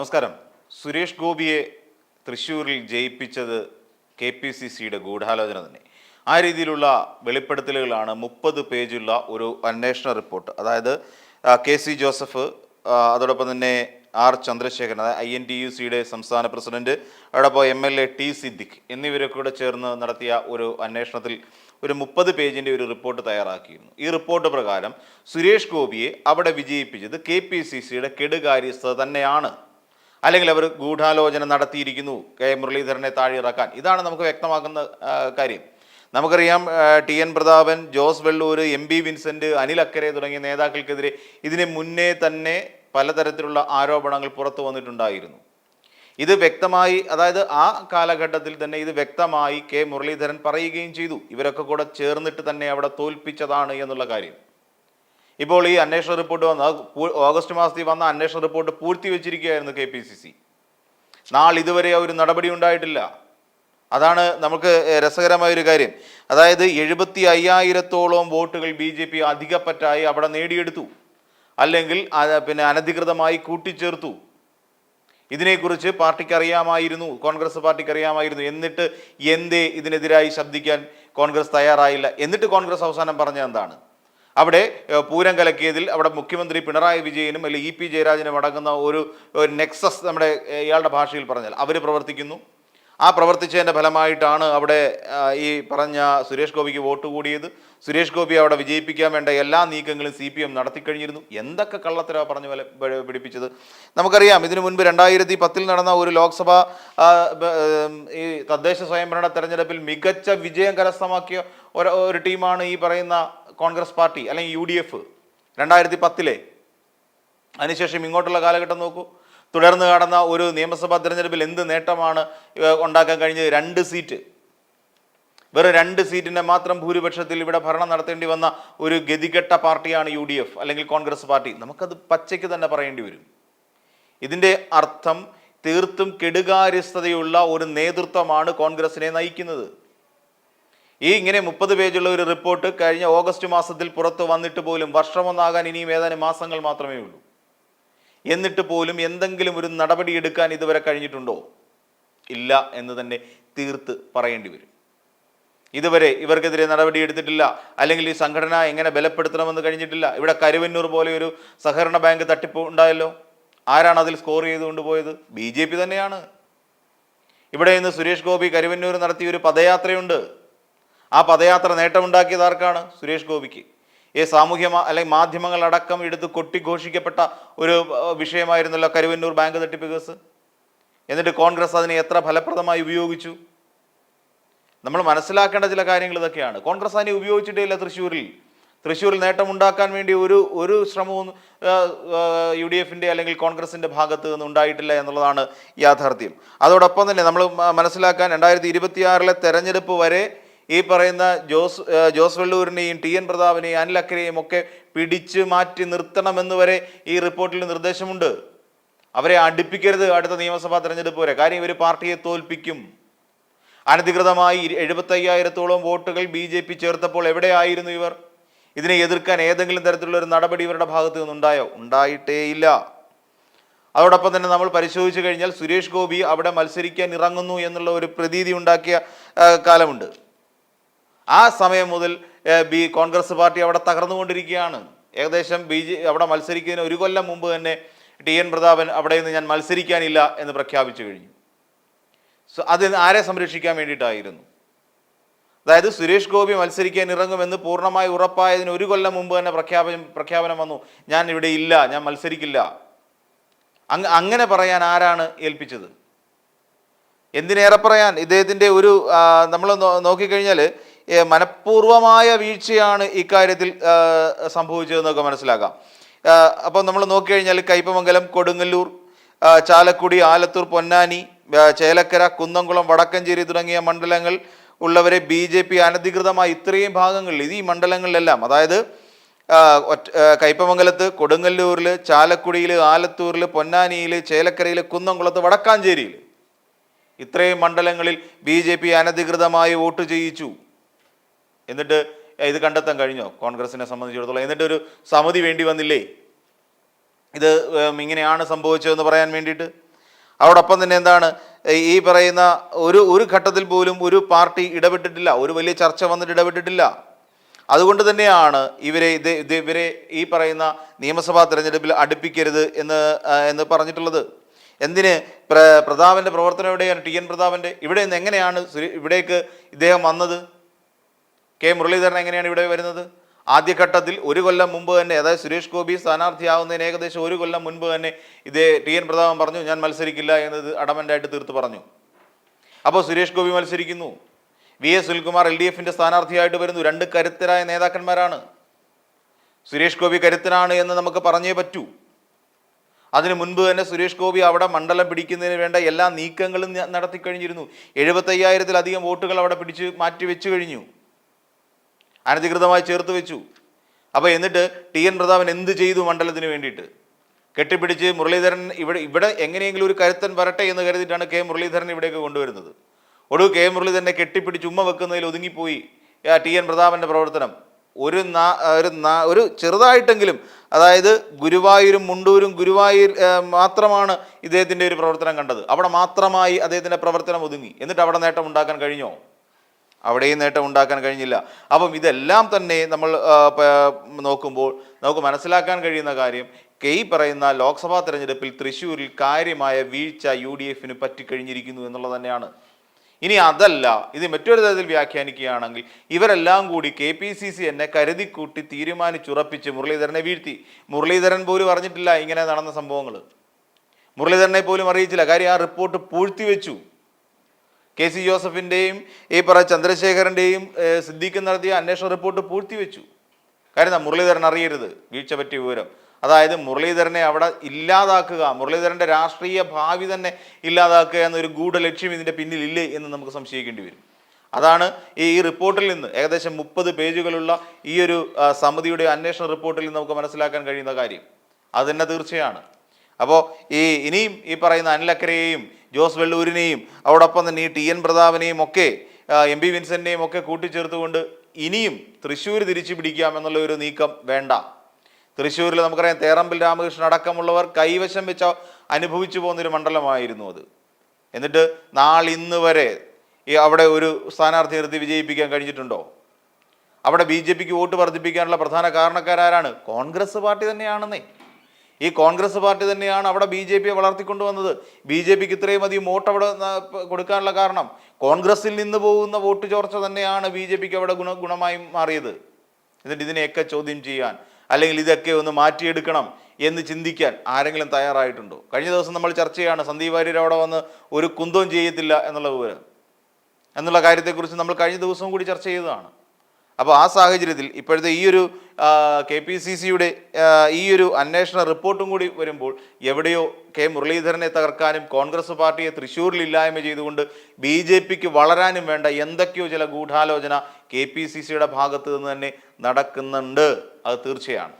നമസ്കാരം. സുരേഷ് ഗോപിയെ തൃശ്ശൂരിൽ ജയിപ്പിച്ചത് കെ പി സി സിയുടെ ഗൂഢാലോചന തന്നെ. ആ രീതിയിലുള്ള വെളിപ്പെടുത്തലുകളാണ് മുപ്പത് പേജുള്ള ഒരു അന്വേഷണ റിപ്പോർട്ട്. അതായത് കെ സി ജോസഫ് അതോടൊപ്പം തന്നെ ആർ ചന്ദ്രശേഖരൻ അതായത് ഐ എൻ ടി യു സിയുടെ സംസ്ഥാന പ്രസിഡന്റ് അതോടൊപ്പം M L A T Siddique എന്നിവരൊക്കെ കൂടെ ചേർന്ന് നടത്തിയ ഒരു അന്വേഷണത്തിൽ ഒരു മുപ്പത് പേജിന്റെ ഒരു റിപ്പോർട്ട് തയ്യാറാക്കിയിരുന്നു. ഈ റിപ്പോർട്ട് പ്രകാരം സുരേഷ് ഗോപിയെ അവിടെ വിജയിപ്പിച്ചത് കെ പി സി സിയുടെ കെടുകാര്യസ്ഥത തന്നെയാണ്. അല്ലെങ്കിൽ അവർ ഗൂഢാലോചന നടത്തിയിരിക്കുന്നു കെ. മുരളീധരനെ താഴെയിറക്കാൻ ഇതാണ് നമുക്ക് വ്യക്തമാക്കുന്ന കാര്യം. നമുക്കറിയാം T. N. Prathapan Jose Vellur M. B Vincent Anil Akkara തുടങ്ങിയ നേതാക്കൾക്കെതിരെ ഇതിന് മുന്നേ തന്നെ പലതരത്തിലുള്ള ആരോപണങ്ങൾ പുറത്തു വന്നിട്ടുണ്ടായിരുന്നു. ഇത് വ്യക്തമായി അതായത് ആ കാലഘട്ടത്തിൽ തന്നെ ഇത് വ്യക്തമായി കെ. മുരളീധരൻ പറയുകയും ചെയ്തു. ഇവരൊക്കെ കൂടെ ചേർന്നിട്ട് തന്നെ അവിടെ തോൽപ്പിച്ചതാണ് എന്നുള്ള കാര്യം. ഇപ്പോൾ ഈ അന്വേഷണ റിപ്പോർട്ട് വന്ന ഓഗസ്റ്റ് മാസത്തിൽ വന്ന അന്വേഷണ റിപ്പോർട്ട് പൂഴ്ത്തിവെച്ചിരിക്കുകയായിരുന്നു കെ പി സി സി. നാളിതുവരെ ഒരു നടപടി ഉണ്ടായിട്ടില്ല. അതാണ് നമുക്ക് രസകരമായ ഒരു കാര്യം. അതായത് എഴുപത്തി അയ്യായിരത്തോളം വോട്ടുകൾ ബി ജെ പി അധികപ്പറ്റായി അവിടെ നേടിയെടുത്തു. അല്ലെങ്കിൽ പിന്നെ അനധികൃതമായി കൂട്ടിച്ചേർത്തു. ഇതിനെക്കുറിച്ച് പാർട്ടിക്ക് അറിയാമായിരുന്നു കോൺഗ്രസ് പാർട്ടിക്ക് അറിയാമായിരുന്നു എന്നിട്ട് എന്തേ ഇതിനെതിരായി ശബ്ദിക്കാൻ കോൺഗ്രസ് തയ്യാറായില്ല. എന്നിട്ട് കോൺഗ്രസ് അവസാനം പറഞ്ഞ എന്താണ്? അവിടെ പൂരം കലക്കിയതിൽ അവിടെ മുഖ്യമന്ത്രി പിണറായി വിജയനും അല്ലെങ്കിൽ ഇ പി ജയരാജനും അടങ്ങുന്ന ഒരു നെക്സസ് നമ്മുടെ ഇയാളുടെ ഭാഷയിൽ പറഞ്ഞാൽ അവർ പ്രവർത്തിക്കുന്നു. ആ പ്രവർത്തിച്ചതിന്റെ ഫലമായിട്ടാണ് അവിടെ ഈ പറഞ്ഞ സുരേഷ് ഗോപിക്ക് വോട്ട് കൂടിയത്. സുരേഷ് ഗോപി അവിടെ വിജയിപ്പിക്കാൻ വേണ്ട എല്ലാ നീക്കങ്ങളും സി പി എം നടത്തിക്കഴിഞ്ഞിരുന്നു എന്തൊക്കെ കള്ളത്തരവാ പറഞ്ഞു പിടിപ്പിച്ചത്. നമുക്കറിയാം ഇതിനു മുൻപ് രണ്ടായിരത്തി പത്തിൽ നടന്ന ഒരു ലോക്സഭ ഈ തദ്ദേശ സ്വയംഭരണ തെരഞ്ഞെടുപ്പിൽ മികച്ച വിജയം കരസ്ഥമാക്കിയ ഒരു ടീമാണ് ഈ പറയുന്ന കോൺഗ്രസ് പാർട്ടി അല്ലെങ്കിൽ യു ഡി എഫ് രണ്ടായിരത്തി പത്തിലെ അതിനുശേഷം ഇങ്ങോട്ടുള്ള കാലഘട്ടം നോക്കൂ. തുടർന്ന് കടന്ന ഒരു നിയമസഭാ തിരഞ്ഞെടുപ്പിൽ എന്ത് നേട്ടമാണ് ഉണ്ടാക്കാൻ കഴിഞ്ഞത്? രണ്ട് സീറ്റ്. വെറും രണ്ട് സീറ്റിന്റെ മാത്രം ഭൂരിപക്ഷത്തിൽ ഇവിടെ ഭരണം നടത്തേണ്ടി വന്ന ഒരു ഗതികെട്ട പാർട്ടിയാണ് യു ഡി എഫ് അല്ലെങ്കിൽ കോൺഗ്രസ് പാർട്ടി. നമുക്കത് പച്ചയ്ക്ക് തന്നെ പറയേണ്ടി വരും. ഇതിന്റെ അർത്ഥം തീർത്തും കെടുകാര്യസ്ഥതയുള്ള ഒരു നേതൃത്വമാണ് കോൺഗ്രസിനെ നയിക്കുന്നത്. ഈ ഇങ്ങനെ മുപ്പത് പേജുള്ള ഒരു റിപ്പോർട്ട് കഴിഞ്ഞ ഓഗസ്റ്റ് മാസത്തിൽ പുറത്ത് വന്നിട്ട് പോലും വർഷമൊന്നാകാൻ ഇനിയും ഏതാനും മാസങ്ങൾ മാത്രമേ ഉള്ളൂ. എന്നിട്ട് പോലും എന്തെങ്കിലും ഒരു നടപടി എടുക്കാൻ ഇതുവരെ കഴിഞ്ഞിട്ടുണ്ടോ? ഇല്ല എന്ന് തന്നെ തീർത്ത് പറയേണ്ടി വരും. ഇതുവരെ ഇവർക്കെതിരെ നടപടി എടുത്തിട്ടില്ല. അല്ലെങ്കിൽ ഈ സംഘടന എങ്ങനെ ബലപ്പെടുത്തണമെന്ന് കഴിഞ്ഞിട്ടില്ല. ഇവിടെ കരുവന്നൂർ പോലെ ഒരു സഹകരണ ബാങ്ക് തട്ടിപ്പ് ഉണ്ടായല്ലോ. ആരാണ് അതിൽ സ്കോർ ചെയ്ത് കൊണ്ടുപോയത് ബി ജെ പി തന്നെയാണ്. ഇവിടെ ഇന്ന് സുരേഷ് ഗോപി കരുവന്നൂർ നടത്തിയ ഒരു പദയാത്രയുണ്ട്. ആ പദയാത്ര നേട്ടമുണ്ടാക്കിയത് ആർക്കാണ്? സുരേഷ് ഗോപിക്ക്. ഈ സാമൂഹ്യ അല്ലെങ്കിൽ മാധ്യമങ്ങളടക്കം എടുത്ത് കൊട്ടിഘോഷിക്കപ്പെട്ട ഒരു വിഷയമായിരുന്നല്ലോ കരുവന്നൂർ ബാങ്ക് തട്ടിപ്പ് കേസ്. എന്നിട്ട് കോൺഗ്രസ് അതിനെ എത്ര ഫലപ്രദമായി ഉപയോഗിച്ചു? നമ്മൾ മനസ്സിലാക്കേണ്ട ചില കാര്യങ്ങൾ ഇതൊക്കെയാണ്. കോൺഗ്രസ് അതിനെ ഉപയോഗിച്ചിട്ടേ ഇല്ല തൃശ്ശൂരിൽ. തൃശ്ശൂരിൽ നേട്ടമുണ്ടാക്കാൻ വേണ്ടി ഒരു ഒരു ശ്രമവും യു ഡി എഫിന്റെ അല്ലെങ്കിൽ കോൺഗ്രസിന്റെ ഭാഗത്ത് നിന്ന് ഉണ്ടായിട്ടില്ല എന്നുള്ളതാണ് യാഥാർത്ഥ്യം. അതോടൊപ്പം തന്നെ നമ്മൾ മനസ്സിലാക്കാൻ രണ്ടായിരത്തി ഇരുപത്തിയാറിലെ തെരഞ്ഞെടുപ്പ് വരെ ഈ പറയുന്ന ജോസ് ജോസ് വെള്ളൂരിനെയും ടി എൻ പ്രതാപിനെയും അനിൽ അക്കരെയും ഒക്കെ പിടിച്ചു മാറ്റി നിർത്തണമെന്ന് വരെ ഈ റിപ്പോർട്ടിൽ നിർദ്ദേശമുണ്ട്. അവരെ അടുപ്പിക്കരുത് അടുത്ത നിയമസഭാ തെരഞ്ഞെടുപ്പ് വരെ. കാര്യം ഇവർ പാർട്ടിയെ തോൽപ്പിക്കും. അനധികൃതമായി എഴുപത്തി അയ്യായിരത്തോളം വോട്ടുകൾ ബി ജെ പി ചേർത്തപ്പോൾ എവിടെയായിരുന്നു ഇവർ? ഇതിനെ എതിർക്കാൻ ഏതെങ്കിലും തരത്തിലുള്ള ഒരു നടപടി ഇവരുടെ ഭാഗത്ത് നിന്നുണ്ടായോ? ഉണ്ടായിട്ടേയില്ല. അതോടൊപ്പം തന്നെ നമ്മൾ പരിശോധിച്ചു കഴിഞ്ഞാൽ സുരേഷ് ഗോപി അവിടെ മത്സരിക്കാൻ ഇറങ്ങുന്നു എന്നുള്ള ഒരു പ്രതീതി ഉണ്ടാക്കിയ കാലമുണ്ട്. ആ സമയം മുതൽ ബി കോൺഗ്രസ് പാർട്ടി അവിടെ തകർന്നുകൊണ്ടിരിക്കുകയാണ്. ഏകദേശം ബി ജെ അവിടെ മത്സരിക്കുന്നതിന് ഒരു കൊല്ലം മുമ്പ് തന്നെ ടി എൻ പ്രതാപൻ അവിടെ നിന്ന് ഞാൻ മത്സരിക്കാനില്ല എന്ന് പ്രഖ്യാപിച്ചു കഴിഞ്ഞു. സോ അത് ആരെ സംരക്ഷിക്കാൻ വേണ്ടിയിട്ടായിരുന്നു? അതായത് സുരേഷ് ഗോപി മത്സരിക്കാൻ ഇറങ്ങുമെന്ന് പൂർണമായി ഉറപ്പായതിന് ഒരു കൊല്ലം മുമ്പ് തന്നെ പ്രഖ്യാപനം പ്രഖ്യാപനം വന്നു. ഞാൻ ഇവിടെ ഇല്ല ഞാൻ മത്സരിക്കില്ല. അങ്ങ് അങ്ങനെ പറയാൻ ആരാണ് ഏൽപ്പിച്ചത്? എന്തിനേറെ പറയാൻ? ഇദ്ദേഹത്തിന്റെ ഒരു നമ്മൾ നോക്കിക്കഴിഞ്ഞാൽ മനഃപൂർവമായ വീഴ്ചയാണ് ഇക്കാര്യത്തിൽ സംഭവിച്ചതെന്നൊക്കെ മനസ്സിലാക്കാം. അപ്പോൾ അപ്പം നമ്മൾ നോക്കിക്കഴിഞ്ഞാൽ കയ്പമംഗലം കൊടുങ്ങല്ലൂർ ചാലക്കുടി ആലത്തൂർ പൊന്നാനി ചേലക്കര കുന്നംകുളം വടക്കഞ്ചേരി തുടങ്ങിയ മണ്ഡലങ്ങൾ ഉള്ളവരെ ബി ജെ പി അനധികൃതമായി ഇത്രയും ഭാഗങ്ങളിൽ ഇത് ഈ മണ്ഡലങ്ങളിലെല്ലാം അതായത് കയ്പമംഗലത്ത് കൊടുങ്ങല്ലൂരിൽ ചാലക്കുടിയിൽ ആലത്തൂരിൽ പൊന്നാനിയിൽ ചേലക്കരയിൽ കുന്നംകുളത്ത് വടക്കാഞ്ചേരിയിൽ ഇത്രയും മണ്ഡലങ്ങളിൽ ബി ജെ പി അനധികൃതമായി വോട്ട് ചെയ്യിച്ചു. എന്നിട്ട് ഇത് കണ്ടെത്താൻ കഴിഞ്ഞോ? കോൺഗ്രസിനെ സംബന്ധിച്ചിടത്തോളം എന്നിട്ട് ഒരു സമിതി വേണ്ടി വന്നില്ലേ? ഇത് ഇങ്ങനെയാണ് സംഭവിച്ചതെന്ന് പറയാൻ വേണ്ടിയിട്ട്? അതോടൊപ്പം തന്നെ എന്താണ് ഈ പറയുന്ന ഒരു ഒരു ഘട്ടത്തിൽ പോലും ഒരു പാർട്ടി ഇടപെട്ടിട്ടില്ല ഒരു വലിയ ചർച്ച വന്നിട്ട് ഇടപെട്ടിട്ടില്ല. അതുകൊണ്ട് തന്നെയാണ് ഇവരെ ഇത് ഇവരെ ഈ പറയുന്ന നിയമസഭാ തിരഞ്ഞെടുപ്പിൽ അടുപ്പിക്കരുത് എന്ന് എന്ന് പറഞ്ഞിട്ടുള്ളത്. എന്തിന്? പ്ര പ്രതാപന്റെ പ്രവർത്തനം എവിടെയാണ്? ടി എൻ പ്രതാപന്റെ ഇവിടെ നിന്ന് എങ്ങനെയാണ് ഇവിടേക്ക് ഇദ്ദേഹം വന്നത്? കെ മുരളീധരൻ എങ്ങനെയാണ് ഇവിടെ വരുന്നത്? ആദ്യഘട്ടത്തിൽ ഒരു കൊല്ലം മുമ്പ് തന്നെ അതായത് സുരേഷ് ഗോപി സ്ഥാനാർത്ഥിയാവുന്നതിന് ഏകദേശം ഒരു കൊല്ലം മുൻപ് തന്നെ ഇതേ ടി എൻ പ്രതാപൻ പറഞ്ഞു ഞാൻ മത്സരിക്കില്ല എന്നത് അടമന്റായിട്ട് തീർത്ത് പറഞ്ഞു. അപ്പോൾ സുരേഷ് ഗോപി മത്സരിക്കുന്നു. V S Sunilkumar L D എഫിന്റെ സ്ഥാനാർത്ഥിയായിട്ട് വരുന്നു. രണ്ട് കരുത്തരായ നേതാക്കന്മാരാണ്. സുരേഷ് ഗോപി കരുത്തനാണ് എന്ന് നമുക്ക് പറഞ്ഞേ പറ്റൂ. അതിനു മുൻപ് തന്നെ സുരേഷ് ഗോപി അവിടെ മണ്ഡലം പിടിക്കുന്നതിന് വേണ്ട എല്ലാ നീക്കങ്ങളും നടത്തി കഴിഞ്ഞിരുന്നു എഴുപത്തയ്യായിരത്തിലധികം വോട്ടുകൾ അവിടെ പിടിച്ച് മാറ്റി വെച്ചു കഴിഞ്ഞു. അനധികൃതമായി ചേർത്ത് വെച്ചു. അപ്പോൾ എന്നിട്ട് ടി എൻ പ്രതാപൻ എന്ത് ചെയ്തു മണ്ഡലത്തിന് വേണ്ടിയിട്ട്? കെട്ടിപ്പിടിച്ച് മുരളീധരൻ ഇവിടെ ഇവിടെ എങ്ങനെയെങ്കിലും ഒരു കരുത്തൻ വരട്ടെ എന്ന് കരുതിയിട്ടാണ് കെ മുരളീധരൻ ഇവിടേക്ക് കൊണ്ടുവരുന്നത്. ഒടുവ് കെ മുരളീധരനെ കെട്ടിപ്പിടിച്ച് ഉമ്മ വെക്കുന്നതിൽ ഒതുങ്ങിപ്പോയി ആ ടി എൻ പ്രതാപന്റെ പ്രവർത്തനം. ഒരു നാ ഒരു നാ ഒരു ചെറുതായിട്ടെങ്കിലും അതായത് ഗുരുവായൂരും മുണ്ടൂരും ഗുരുവായൂർ മാത്രമാണ് ഇദ്ദേഹത്തിന്റെ ഒരു പ്രവർത്തനം കണ്ടത്. അവിടെ മാത്രമായി അദ്ദേഹത്തിന്റെ പ്രവർത്തനം ഒതുങ്ങി. എന്നിട്ട് അവിടെ നേട്ടം ഉണ്ടാക്കാൻ കഴിഞ്ഞോ? അവിടെയും നേട്ടം ഉണ്ടാക്കാൻ കഴിഞ്ഞില്ല. അപ്പം ഇതെല്ലാം തന്നെ നമ്മൾ നോക്കുമ്പോൾ നമുക്ക് മനസ്സിലാക്കാൻ കഴിയുന്ന കാര്യം കെ പറയുന്ന ലോക്സഭാ തെരഞ്ഞെടുപ്പിൽ തൃശ്ശൂരിൽ കാര്യമായ വീഴ്ച യു ഡി എഫിന് പറ്റിക്കഴിഞ്ഞിരിക്കുന്നു എന്നുള്ളത് തന്നെയാണ്. ഇനി അതല്ല ഇത് മറ്റൊരു തരത്തിൽ വ്യാഖ്യാനിക്കുകയാണെങ്കിൽ ഇവരെല്ലാം കൂടി കെ പി സി സി എന്നെ കരുതിക്കൂട്ടി തീരുമാനിച്ചുറപ്പിച്ച് മുരളീധരനെ വീഴ്ത്തി. മുരളീധരൻ പോലും അറിഞ്ഞിട്ടില്ല ഇങ്ങനെ നടന്ന സംഭവങ്ങൾ മുരളീധരനെ പോലും അറിയിച്ചില്ല. കാര്യം ആ റിപ്പോർട്ട് പൂഴ്ത്തിവെച്ചു. കെ സി ജോസഫിന്റെയും ഈ പറ ചന്ദ്രശേഖരന്റെയും സിദ്ദീഖ് നടത്തിയ അന്വേഷണ റിപ്പോർട്ട് പൂഴ്ത്തിവെച്ചു. കാര്യം മുരളീധരൻ അറിയരുത്. വീഴ്ച പറ്റിയ വിവരം. അതായത് മുരളീധരനെ അവിടെ ഇല്ലാതാക്കുക മുരളീധരന്റെ രാഷ്ട്രീയ ഭാവി തന്നെ ഇല്ലാതാക്കുക എന്നൊരു ഗൂഢ ലക്ഷ്യം ഇതിന്റെ പിന്നിലില്ലേ എന്ന് നമുക്ക് സംശയിക്കേണ്ടി വരും. അതാണ് ഈ റിപ്പോർട്ടിൽ നിന്ന് ഏകദേശം മുപ്പത് പേജുകളുള്ള ഈ ഒരു സമിതിയുടെ അന്വേഷണ റിപ്പോർട്ടിൽ നിന്ന് നമുക്ക് മനസ്സിലാക്കാൻ കഴിയുന്ന കാര്യം. അത് തന്നെ തീർച്ചയാണ്. അപ്പോൾ ഈ ഇനിയും ഈ പറയുന്ന അനിലക്കരയെയും ജോസ് വെള്ളൂരിനെയും അതോടൊപ്പം തന്നെ ഈ ടി എൻ പ്രതാപനെയും ഒക്കെ എം പി വിൻസെന്റെയും ഒക്കെ കൂട്ടിച്ചേർത്തുകൊണ്ട് ഇനിയും തൃശ്ശൂർ തിരിച്ചു പിടിക്കാം എന്നുള്ള ഒരു നീക്കം വേണ്ട. തൃശ്ശൂരിൽ നമുക്കറിയാം തേറമ്പിൽ രാമകൃഷ്ണൻ അടക്കമുള്ളവർ കൈവശം വെച്ച അനുഭവിച്ചു പോകുന്നൊരു മണ്ഡലമായിരുന്നു അത്. എന്നിട്ട് നാളിന്ന് വരെ ഈ അവിടെ ഒരു സ്ഥാനാർത്ഥി നിർത്തി വിജയിപ്പിക്കാൻ കഴിഞ്ഞിട്ടുണ്ടോ? അവിടെ ബി ജെ പിക്ക് വോട്ട് വർദ്ധിപ്പിക്കാനുള്ള പ്രധാന കാരണക്കാരാണ് കോൺഗ്രസ് പാർട്ടി തന്നെയാണെന്നേ. ഈ കോൺഗ്രസ് പാർട്ടി തന്നെയാണ് അവിടെ ബി ജെ പിയെ വളർത്തിക്കൊണ്ടുവന്നത്. ബി ജെ പിക്ക് ഇത്രയും അധികം വോട്ട് അവിടെ കൊടുക്കാനുള്ള കാരണം കോൺഗ്രസിൽ നിന്ന് പോകുന്ന വോട്ട് ചോർച്ച തന്നെയാണ് ബി ജെ പിക്ക് അവിടെ ഗുണ ഗുണമായി മാറിയത്. എന്നിട്ട് ഇതിനെയൊക്കെ ചോദ്യം ചെയ്യാൻ അല്ലെങ്കിൽ ഇതൊക്കെ ഒന്ന് മാറ്റിയെടുക്കണം എന്ന് ചിന്തിക്കാൻ ആരെങ്കിലും തയ്യാറായിട്ടുണ്ടോ? കഴിഞ്ഞ ദിവസം നമ്മൾ ചർച്ച ചെയ്യാണ് സന്ദീപ് വാര്യർ അവിടെ വന്ന് ഒരു കുന്തവും ചെയ്യത്തില്ല എന്നുള്ള വിവരം. എന്നുള്ള കാര്യത്തെക്കുറിച്ച് നമ്മൾ കഴിഞ്ഞ ദിവസവും കൂടി ചർച്ച ചെയ്തതാണ്. അപ്പോൾ ആ സാഹചര്യത്തിൽ ഇപ്പോഴത്തെ ഈ ഒരു കെ പി സി സിയുടെ ഈ ഒരു അന്വേഷണ റിപ്പോർട്ടും കൂടി വരുമ്പോൾ എവിടെയോ കെ മുരളീധരനെ തകർക്കാനും കോൺഗ്രസ് പാർട്ടിയെ തൃശ്ശൂരിൽ ഇല്ലായ്മ ചെയ്തുകൊണ്ട് ബി ജെ പിക്ക് വളരാനും വേണ്ട എന്തൊക്കെയോ ചില ഗൂഢാലോചന കെ പി സി സിയുടെ ഭാഗത്ത് നിന്ന് തന്നെ നടക്കുന്നുണ്ട്. അത് തീർച്ചയാണ്.